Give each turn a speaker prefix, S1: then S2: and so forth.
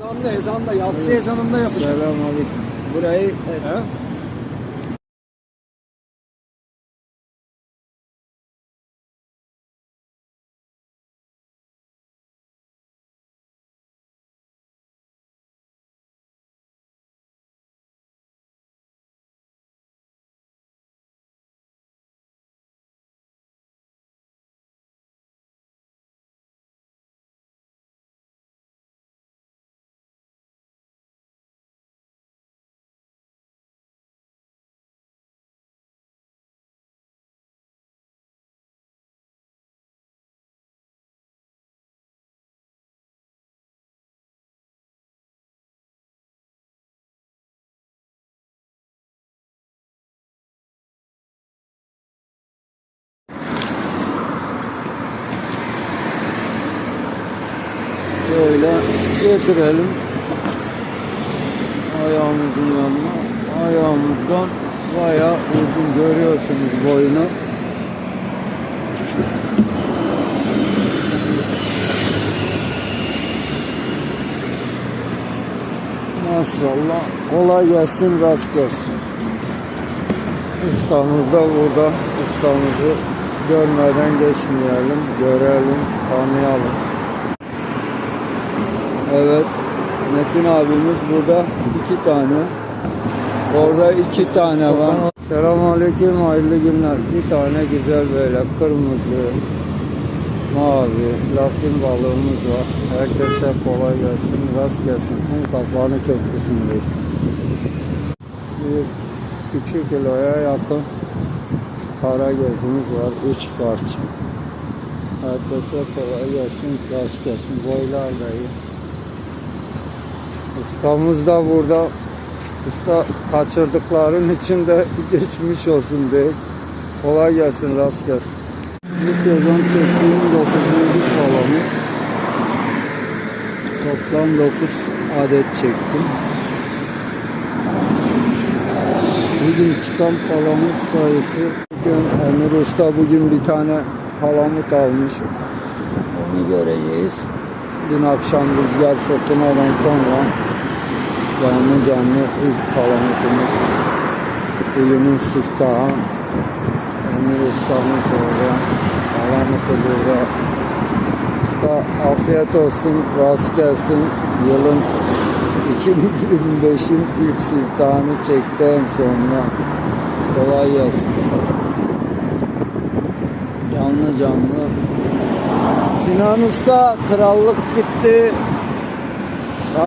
S1: Ezanla ezanla yatsı ezanında yapacağım.
S2: Selamünaleyküm. Burayı
S1: He?
S2: Şöyle getirelim. Ayağımızın yanına. Ayağımızdan bayağı uzun görüyorsunuz boyunu. Maşallah. Kolay gelsin, rast gelsin. Ustamız da burada. Ustamızı görmeden geçmeyelim. Görelim, tanıyalım. Evet. Metin abimiz burada iki tane. Orada iki tane var. Selamünaleyküm, hayırlı günler. Bir tane güzel böyle kırmızı, mavi, latin balığımız var. Herkese kolay gelsin, rast gelsin. Un kaplanı köprüsündeyiz. Bir 2 kiloya yakın para gözümüz var. Üç parça. Herkese kolay gelsin, rast gelsin. Boylar da iyi. Ustamız da burada. Usta kaçırdıkların için de geçmiş olsun diye. Kolay gelsin, rast gelsin. Bu sezon çektiğim 9. balonu. Toplam 9 adet çektim. Bugün çıkan palamut sayısı bugün Emir Usta bugün bir tane palamut almış. Onu göreceğiz. Dün akşam rüzgar fırtınadan sonra canlı canlı ilk palamutumuz uyumun siftahı Emir ustamız orada palamutu burada. Usta afiyet olsun rast gelsin. Yılın 2025'in ilk siftahını çekti en sonuna kolay gelsin. Canlı canlı Sinan Usta krallık gitti